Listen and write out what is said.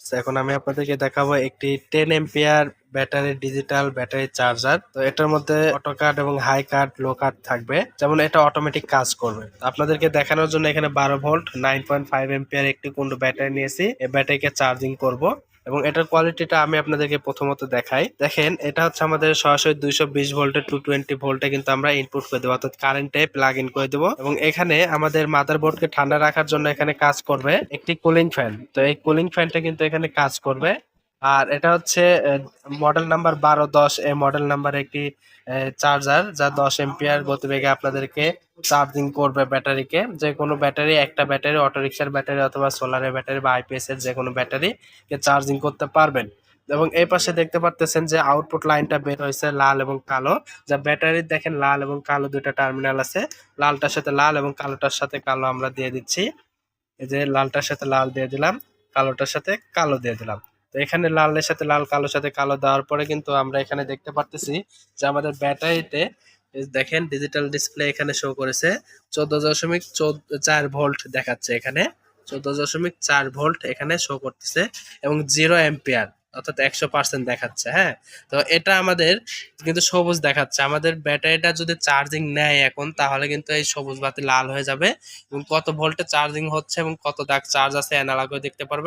এখন আমি আপনাদেরকে দেখাবো একটি ten ampere battery digital battery charger তো এটার মধ্যে অটো কার্ড এবং হাই কার্ড লো কার্ড থাকবে। যেমন এটা অটোমেটিক কাজ করবে। আপনাদেরকে দেখানোর জন্য এখানে বারো volt nine point five ampere একটি কোন ব্যাটারি নিয়েছি। এই ব্যাটারিকে চার্জিং করব। এবং এটার কোয়ালিটিটা আমি আপনাদেরকে প্রথমত দেখাই। দেখেন, এটা হচ্ছে আমাদের সরাসরি দুইশো বিশ ভোল্টে টু টোয়েন্টি ভোল্টে কিন্তু আমরা ইনপুট করে দেবো, অর্থাৎ কারেন্টে প্লাগ ইন করে দেবো। এবং এখানে আমাদের মাদার বোর্ডকে ঠান্ডা রাখার জন্য এখানে কাজ করবে একটি কুলিং ফ্যান তো এই কুলিং ফ্যানটা কিন্তু এখানে কাজ করবে। আর এটা হচ্ছে মডেল নাম্বার বারো, দশ, এই মডেল নাম্বার একটি চার্জার যা দশ এম্পিয়ার গতিবেগে আপনাদেরকে চার্জিং করবে ব্যাটারিকে যে কোনো ব্যাটারি একটা ব্যাটারি অটোরিক্সার ব্যাটারি অথবা সোলারের ব্যাটারি বা আইপিএস এর যে কোনো ব্যাটারি কে চার্জিং করতে পারবেন। এবং এই পাশে দেখতে পারতেছেন যে আউটপুট লাইনটা বের হয়েছে লাল এবং কালো। যা ব্যাটারির দেখেন লাল এবং কালো দুটো টার্মিনাল আছে। লালটার সাথে লাল এবং কালোটার সাথে কালো আমরা দিয়ে দিচ্ছি। এই যে লালটার সাথে লাল দিয়ে দিলাম, কালোটার সাথে কালো দিয়ে দিলাম। তো এখানে লালের সাথে লাল, কালোর সাথে কালো দেওয়ার পরে কিন্তু আমরা এখানে দেখতে পারতেছি যে আমাদের ব্যাটারিতে দেখেন ডিজিটাল ডিসপ্লে এখানে শো করেছে। চোদ্দ দশমিক চার ভোল্ট দেখাচ্ছে এখানে। চোদ্দ দশমিক চার ভোল্ট এখানে শো করতেছে এবং জিরো অ্যাম্পিয়ার অর্থাৎ একশো পার্সেন্ট দেখাচ্ছে হ্যাঁ? তো এটা আমাদের কিন্তু সবুজ দেখাচ্ছে। আমাদের ব্যাটারিটা যদি চার্জিং নেয় এখন, তাহলে কিন্তু এই সবুজ বাতি লাল হয়ে যাবে এবং কত ভোল্টে চার্জিং হচ্ছে এবং কত দাগ চার্জ আছে অ্যানালগও দেখতে পারবেন।